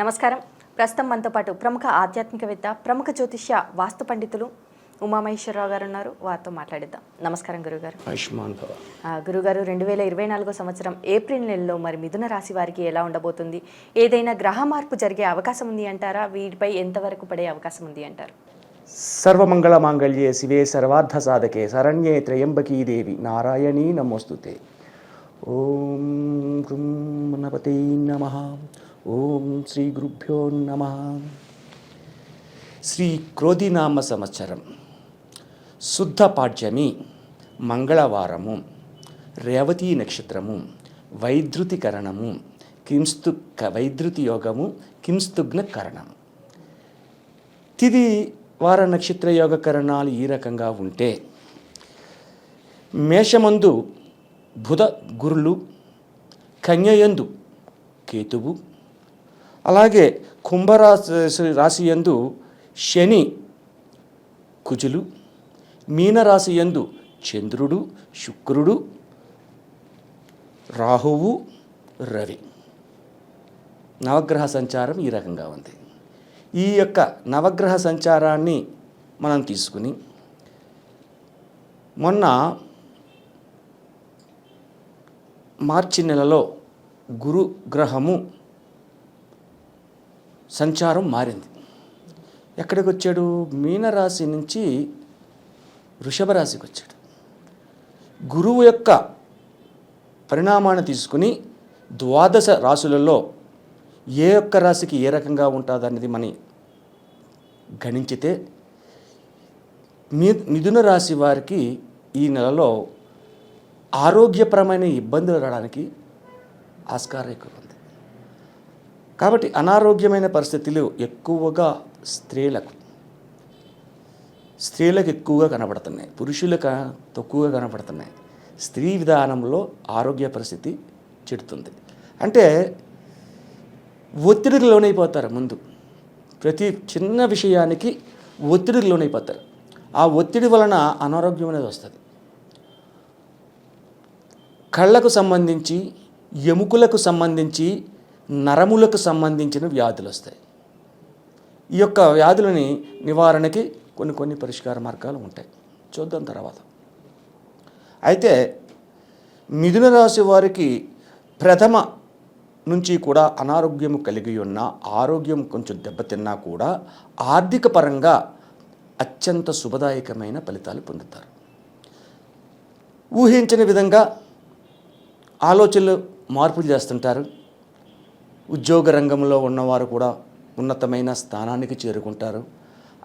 నమస్కారం. ప్రస్తుతం మనతో పాటు ప్రముఖ ఆధ్యాత్మికవేత్త ప్రముఖ జ్యోతిష్య వాస్తు పండితులు ఉమామహేశ్వరరావు గారు ఉన్నారు. వారితో మాట్లాడిద్దాం. నమస్కారం గురుగారు. గురుగారు రెండు వేల ఇరవై నాలుగో సంవత్సరం ఏప్రిల్ నెలలో మరి మిథున రాశి వారికి ఎలా ఉండబోతుంది? ఏదైనా గ్రహ మార్పు జరిగే అవకాశం ఉంది అంటారా? వీటిపై ఎంతవరకు పడే అవకాశం ఉంది అంటారు? సర్వమంగళ మాంగళ్యే శివే సర్వార్థ సాధకే శరణ్యే త్రయంబకీ దేవి నారాయణీ నమోస్తుతే. ఓం నమ. ఓం శ్రీ గురుభ్యో నమ. శ్రీ క్రోధినామ సంవత్సరం. శుద్ధ పాడ్యమి మంగళవారము రేవతీ నక్షత్రము వైద్యుతికరణము కింస్తు వైద్యుతి యోగము కింస్తుగ్న కరణం. తిది వార నక్షత్ర యోగ కరణాలు ఈ రకంగా ఉంటే మేషమందు బుధ గురులు కన్యయందు కేతువు అలాగే కుంభరాశి రాశి యందు శని కుజులు మీనరాశి యందు చంద్రుడు శుక్రుడు రాహువు రవి. నవగ్రహ సంచారం ఈ రకంగా ఉంది. ఈ యొక్క నవగ్రహ సంచారాన్ని మనం తీసుకుని మొన్న మార్చి నెలలో గురు గ్రహము సంచారం మారింది. ఎక్కడికి వచ్చాడు మీనరాశి నుంచి వృషభ రాశికి వచ్చాడు గురువు యొక్క పరిణామాన్ని తీసుకుని ద్వాదశ రాశులలో ఏ ఒక్క రాశికి ఏ రకంగా ఉంటుందన్నది మనం గణించితే మిథున రాశి వారికి ఈ నెలలో ఆరోగ్యపరమైన ఇబ్బందులు రావడానికి ఆస్కారం ఎక్కువ కాబట్టి అనారోగ్యమైన పరిస్థితులు ఎక్కువగా స్త్రీలకు స్త్రీలకు ఎక్కువగా కనబడుతున్నాయి పురుషులకు తక్కువగా కనబడుతున్నాయి. స్త్రీ విధానంలో ఆరోగ్య పరిస్థితి చెడుతుంది. అంటే ఒత్తిడికి లోనైపోతారు ముందు. ప్రతి చిన్న విషయానికి ఒత్తిడికి లోనైపోతారు. ఆ ఒత్తిడి వలన అనారోగ్యం అనేది వస్తుంది. కళ్ళకు సంబంధించి ఎముకలకు సంబంధించి నరములకు సంబంధించిన వ్యాధులు వస్తాయి. ఈ యొక్క వ్యాధులని నివారణకి కొన్ని కొన్ని పరిష్కార మార్గాలు ఉంటాయి. చూద్దాం తర్వాత. అయితే మిథున రాశి వారికి ప్రథమ నుంచి కూడా అనారోగ్యం కలిగి ఉన్న ఆరోగ్యం కొంచెం దెబ్బతిన్నా కూడా ఆర్థిక పరంగా అత్యంత శుభదాయకమైన ఫలితాలు పొందుతారు. ఊహించని విధంగా ఆలోచనలు మార్పులు చేస్తుంటారు. ఉద్యోగ రంగంలో ఉన్నవారు కూడా ఉన్నతమైన స్థానానికి చేరుకుంటారు.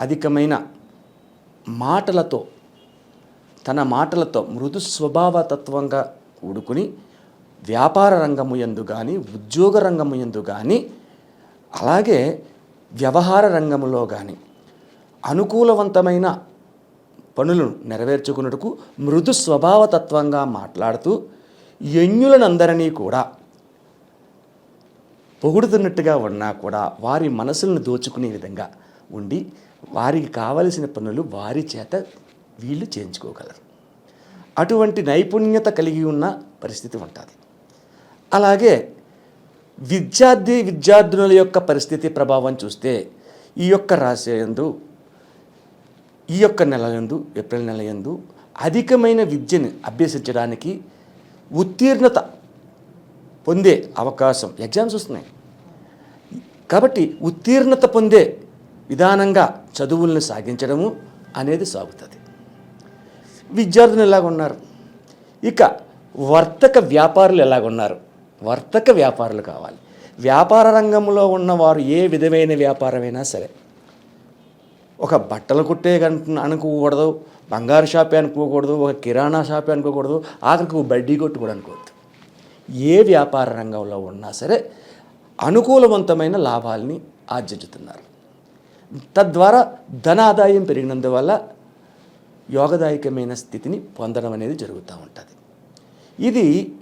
అధికమైన మాటలతో తన మాటలతో మృదు స్వభావతత్వంగా కూడుకుని వ్యాపార రంగము ఎందు కానీ ఉద్యోగ రంగము ఎందు కానీ అలాగే వ్యవహార రంగంలో కానీ అనుకూలవంతమైన పనులను నెరవేర్చుకున్నట్టుకు మృదు స్వభావతత్వంగా మాట్లాడుతూ ఎన్యులనందరినీ కూడా పొగుడుతున్నట్టుగా ఉన్నా కూడా వారి మనసులను దోచుకునే విధంగా ఉండి వారికి కావలసిన పనులు వారి చేత వీళ్ళు చేయించుకోగలరు. అటువంటి నైపుణ్యత కలిగి ఉన్న పరిస్థితి ఉంటుంది. అలాగే విద్యార్థి విద్యార్థినుల యొక్క పరిస్థితి ప్రభావం చూస్తే ఈ యొక్క రాశియందు ఈ యొక్క నెల యందు ఏప్రిల్ నెల యందు అధికమైన విద్యను అభ్యసించడానికి ఉత్తీర్ణత పొందే అవకాశం. ఎగ్జామ్స్ వస్తున్నాయి. కాబట్టి ఉత్తీర్ణత పొందే విధానంగా చదువులను సాగించడము అనేది సాగుతుంది. విద్యార్థులు ఎలాగున్నారు? ఇక వర్తక వ్యాపారులు ఎలాగున్నారు? వర్తక వ్యాపారులు కావాలి. వ్యాపార రంగంలో ఉన్నవారు ఏ విధమైన వ్యాపారమైనా సరే. ఒక బట్టలు కుట్టే అనుకోకూడదు బంగారు షాపే అనుకోకూడదు ఒక కిరాణా షాపే అనుకోకూడదు ఆఖరికి బడ్డీ కొట్టు కూడా అనుకోవద్దు. ఏ వ్యాపార రంగంలో ఉన్నా సరే అనుకూలవంతమైన లాభాల్ని ఆర్జించుతున్నారు. తద్వారా ధన ఆదాయం పెరిగినందువల్ల యోగదాయకమైన స్థితిని పొందడం అనేది జరుగుతూ ఉంటుంది. ఇది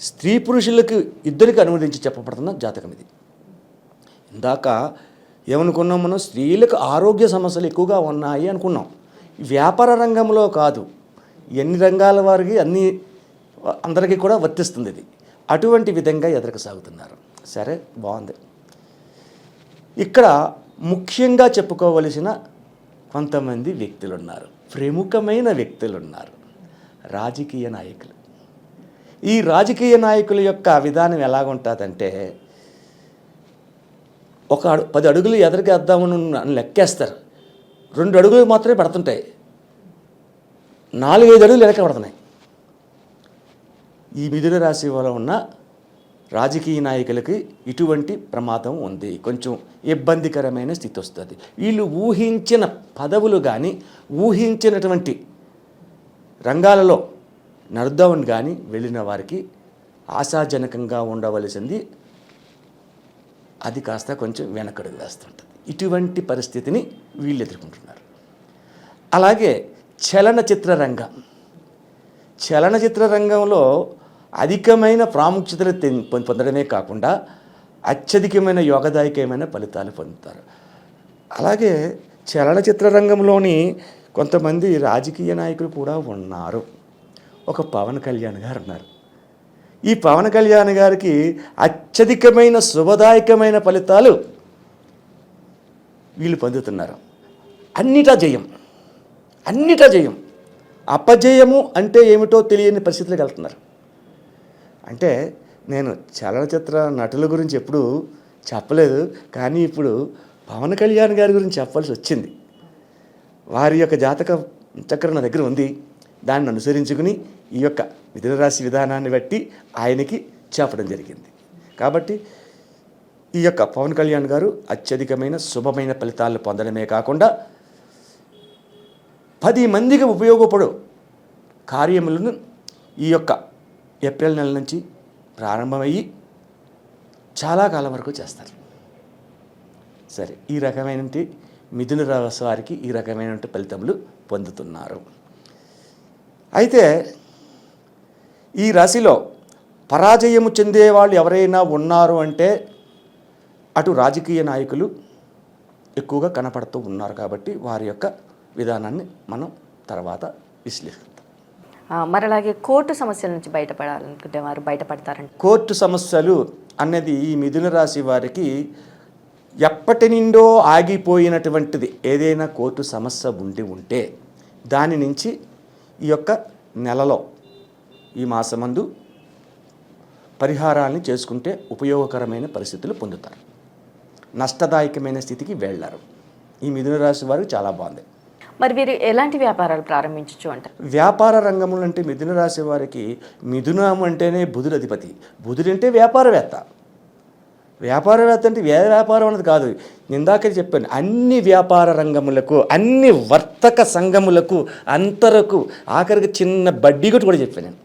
స్త్రీ పురుషులకు ఇద్దరికి అనువదించి చెప్పబడుతున్న జాతకం ఇది. ఇందాక ఏమనుకున్నాం మనం? స్త్రీలకు ఆరోగ్య సమస్యలు ఎక్కువగా ఉన్నాయి అనుకున్నాం. వ్యాపార రంగంలో కాదు ఎన్ని రంగాల వారికి అన్ని అందరికీ కూడా వర్తిస్తుంది ఇది. అటువంటి విధంగా ఎదురుకు సాగుతున్నారు సరే బాగుంది. ఇక్కడ ముఖ్యంగా చెప్పుకోవలసిన కొంతమంది వ్యక్తులు ఉన్నారు ప్రముఖమైన వ్యక్తులు ఉన్నారు రాజకీయ నాయకులు. ఈ రాజకీయ నాయకుల యొక్క విధానం ఎలాగుంటుందంటే ఒక అడు పది అడుగులు ఎదరికి వేద్దామని అని లెక్కేస్తారు. రెండు అడుగులు మాత్రమే పడుతుంటాయి. నాలుగైదు అడుగులు వెనక పడుతున్నాయి. ఈ మిథున రాశి వల్ల ఉన్న రాజకీయ నాయకులకి ఇటువంటి ప్రమాదం ఉంది. కొంచెం ఇబ్బందికరమైన స్థితి వస్తుంది. వీళ్ళు ఊహించిన పదవులు కానీ ఊహించినటువంటి రంగాలలో నడుద్దామని కానీ వెళ్ళిన వారికి ఆశాజనకంగా ఉండవలసింది అది కాస్త కొంచెం వెనకడుగు వేస్తుంటుంది. ఇటువంటి పరిస్థితిని వీళ్ళు ఎదుర్కొంటున్నారు. అలాగే చలనచిత్ర రంగం. చలనచిత్ర రంగంలో అధికమైన ప్రాముఖ్యతను పొందడమే కాకుండా అత్యధికమైన యోగదాయకమైన ఫలితాలు పొందుతారు. అలాగే చలనచిత్ర రంగంలోని కొంతమంది రాజకీయ నాయకులు కూడా ఉన్నారు. ఒక పవన్ కళ్యాణ్ గారు ఉన్నారు. ఈ పవన్ కళ్యాణ్ గారికి అత్యధికమైన శుభదాయకమైన ఫలితాలు వీళ్ళు పొందుతున్నారు. అన్నిటా జయం. అన్నిటా జయం. అపజయము అంటే ఏమిటో తెలియని పరిస్థితులకు వెళ్తున్నారు. అంటే నేను చలనచిత్ర నటుల గురించి ఎప్పుడూ చెప్పలేదు కానీ ఇప్పుడు పవన్ కళ్యాణ్ గారి గురించి చెప్పాల్సి వచ్చింది. వారి యొక్క జాతక చక్రం నా దగ్గర ఉంది. దాన్ని అనుసరించుకుని ఈ యొక్క మిథున రాశి విధానాన్ని బట్టి ఆయనకి చెప్పడం జరిగింది. కాబట్టి ఈ యొక్క పవన్ కళ్యాణ్ గారు అత్యధికమైన శుభమైన ఫలితాలను పొందడమే కాకుండా పది మందికి ఉపయోగపడు కార్యములను ఈ యొక్క ఏప్రిల్ నెల నుంచి ప్రారంభమయ్యి చాలా కాలం వరకు చేస్తారు. సరే ఈ రకమైన మిథున రాశి వారికి ఈ రకమైన ఫలితములు పొందుతున్నారు. అయితే ఈ రాశిలో పరాజయము చెందే వాళ్ళు ఎవరైనా ఉన్నారు అంటే అటు రాజకీయ నాయకులు ఎక్కువగా కనపడుతూ ఉన్నారు కాబట్టి వారి యొక్క విధానాన్ని మనం తర్వాత విశ్లేషిస్తాం. మరి అలాగే కోర్టు సమస్యల నుంచి బయటపడాలనుకుంటే వారు బయటపడతారంట. కోర్టు సమస్యలు అన్నది ఈ మిథున రాశి వారికి ఎప్పటి నుండో ఆగిపోయినటువంటిది. ఏదైనా కోర్టు సమస్య ఉండి ఉంటే దాని నుంచి ఈ యొక్క నెలలో ఈ మాసమందు పరిహారాన్ని చేసుకుంటే ఉపయోగకరమైన పరిస్థితులు పొందుతారు. నష్టదాయకమైన స్థితికి వెళ్ళారు. ఈ మిథున రాశి వారికి చాలా బాగుంది. మరి వీరు ఎలాంటి వ్యాపారాలు ప్రారంభించవచ్చు అంటారు వ్యాపార రంగంలో అంటే మిథున రాశి వారికి మిథునం అంటేనే బుధుడు అధిపతి బుధుడు అంటే వ్యాపారవేత్త. వ్యాపారవేత్త అంటే ఏ వ్యాపారం అనేది కాదు. ఇందాక చెప్పాను అన్ని వ్యాపార రంగములకు అన్ని వర్తక సంఘములకు అంతరకు ఆఖరికి చిన్న బడ్డీ కొట్టు కూడా చెప్పాను నేను.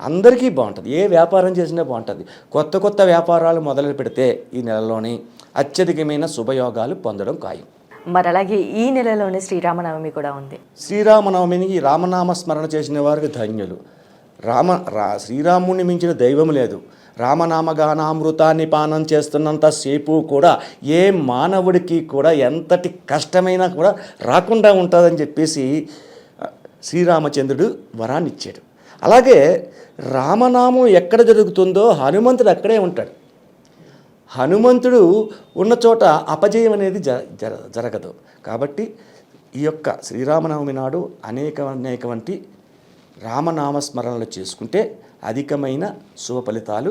అందరికీ బాగుంటుంది. ఏ వ్యాపారం చేసినా బాగుంటుంది. కొత్త కొత్త వ్యాపారాలు మొదలు పెడితే ఈ నెలలోని అత్యధికమైన శుభయోగాలు పొందడం ఖాయం. మరి అలాగే ఈ నెలలోనే శ్రీరామనవమి కూడా ఉంది. శ్రీరామనవమిని రామనామ స్మరణ చేసిన వారికి ధన్యులు. రామ రా శ్రీరాముని మించిన దైవం లేదు. రామనామగానామృతాన్ని పానం చేస్తున్నంతసేపు కూడా ఏ మానవుడికి కూడా ఎంతటి కష్టమైనా కూడా రాకుండా ఉంటుందని చెప్పేసి శ్రీరామచంద్రుడు వరాన్ని ఇచ్చాడు అలాగే రామనామం ఎక్కడ జరుగుతుందో హనుమంతుడు అక్కడే ఉంటాడు. హనుమంతుడు ఉన్న చోట అపజయం అనేది జ జర జరగదు. కాబట్టి ఈ యొక్క శ్రీరామనవమి నాడు అనేక అనేక వంటి రామనామ స్మరణలు చేసుకుంటే అధికమైన శుభ ఫలితాలు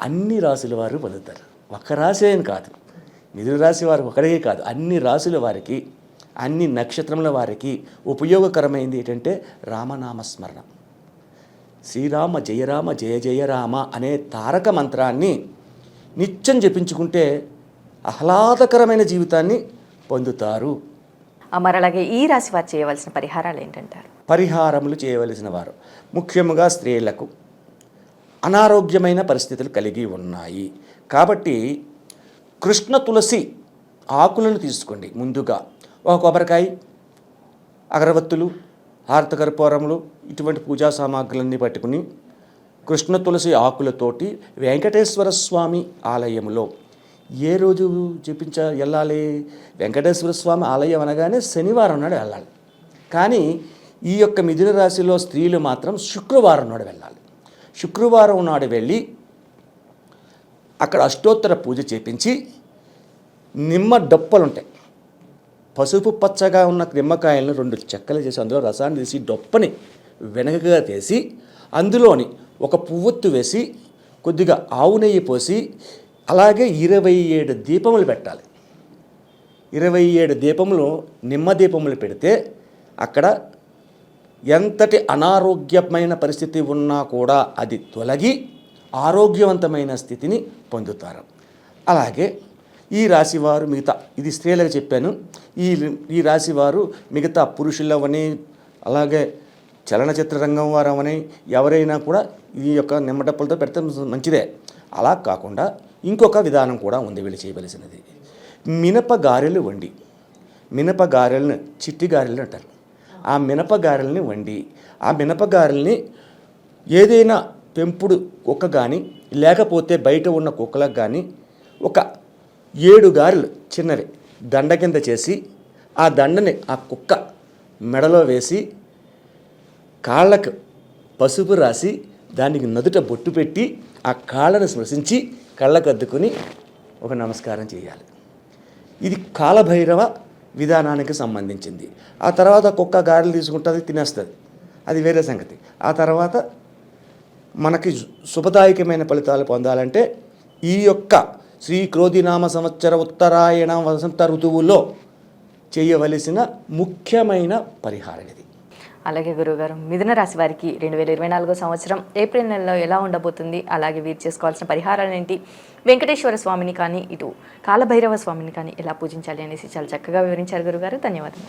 అన్ని రాశుల వారు పొందుతారు. ఒక రాశి అని కాదు. మిథున రాశి వారు ఒకరికే కాదు. అన్ని రాశుల వారికి అన్ని నక్షత్రముల వారికి ఉపయోగకరమైంది ఏంటంటే రామనామ స్మరణ శ్రీరామ జయరామ జయ జయ రామ అనే తారక మంత్రాన్ని నిత్యం జపించుకుంటే ఆహ్లాదకరమైన జీవితాన్ని పొందుతారు. ఆ, మరి అలాగే ఈ రాశి వారు చేయవలసిన పరిహారాలు ఏంటంటారు? పరిహారములు చేయవలసిన వారు. ముఖ్యముగా స్త్రీలకు అనారోగ్యమైన పరిస్థితులు కలిగి ఉన్నాయి. కాబట్టి కృష్ణ తులసి ఆకులను తీసుకోండి ముందుగా. ఒక కొబ్బరికాయ అగరవత్తులు హారతకర్పూరములు ఇటువంటి పూజా సామాగ్రులన్నీ పట్టుకుని కృష్ణ తులసి ఆకులతోటి వెంకటేశ్వర స్వామి ఆలయంలో ఏ రోజు చూపించ వెళ్ళాలి. వెంకటేశ్వర స్వామి ఆలయం అనగానే శనివారం నాడు వెళ్ళాలి. కానీ ఈ యొక్క మిథున రాశిలో స్త్రీలు మాత్రం శుక్రవారం నాడు వెళ్ళాలి. శుక్రవారం నాడు వెళ్ళి అక్కడ అష్టోత్తర పూజ చేపించి నిమ్మ డొప్పలు ఉంటాయి. పసుపు పచ్చగా ఉన్న నిమ్మకాయలను రెండు చెక్కలు చేసి అందులో రసాన్ని తీసి డొప్పని వెనకగా తీసి అందులోని ఒక పువ్వొత్తు వేసి కొద్దిగా ఆవు నెయ్యి పోసి అలాగే ఇరవై ఏడు దీపములు పెట్టాలి. ఇరవై ఏడు దీపములు నిమ్మ దీపములు పెడితే అక్కడ ఎంతటి అనారోగ్యమైన పరిస్థితి ఉన్నా కూడా అది తొలగి ఆరోగ్యవంతమైన స్థితిని పొందుతారు. అలాగే ఈ రాశివారు మిగతా ఇది స్త్రీలకు చెప్పాను ఈ ఈ రాశివారు మిగతా పురుషులవని అలాగే చలనచిత్ర రంగం వారమని ఎవరైనా కూడా ఈ యొక్క నిమ్మడప్పులతో పెడితే మంచిదే. అలా కాకుండా ఇంకొక విధానం కూడా ఉంది వీళ్ళు చేయవలసినది. మినప గారెలు వండి మినప గారెలను చిట్టి గారెలు అంటారు. ఆ మినప గారెల్ని వండి ఆ మినప గారెల్ని ఏదైనా పెంపుడు కుక్క కానీ లేకపోతే బయట ఉన్న కుక్కలకు కానీ ఒక ఏడు గారెలు చిన్నవి దండ కింద చేసి ఆ దండని ఆ కుక్క మెడలో వేసి కాళ్ళకు పసుపు రాసి దానికి నదుట బొట్టు పెట్టి ఆ కాళ్ళను స్మశించి కళ్ళకు అద్దుకొని ఒక నమస్కారం చేయాలి. ఇది కాలభైరవ విధానానికి సంబంధించింది. ఆ తర్వాత కుక్క గారెలు తీసుకుంటుంది తినేస్తుంది. అది వేరే సంగతి. ఆ తర్వాత మనకి శుభదాయకమైన ఫలితాలు పొందాలంటే ఈ యొక్క శ్రీ క్రోధినామ సంవత్సర ఉత్తరాయణ వసంత ఋతువులో చేయవలసిన ముఖ్యమైన పరిహారం ఇది. అలాగే గురువుగారు మిథున రాశి వారికి రెండు వేల ఇరవై నాలుగో సంవత్సరం ఏప్రిల్ నెలలో ఎలా ఉండబోతుంది? అలాగే వీరు చేసుకోవాల్సిన పరిహారాలు ఏంటి? వెంకటేశ్వర స్వామిని కానీ ఇటు కాలభైరవ స్వామిని కానీ ఎలా పూజించాలి అనేసి చాలా చక్కగా వివరించారు గురుగారు. ధన్యవాదాలు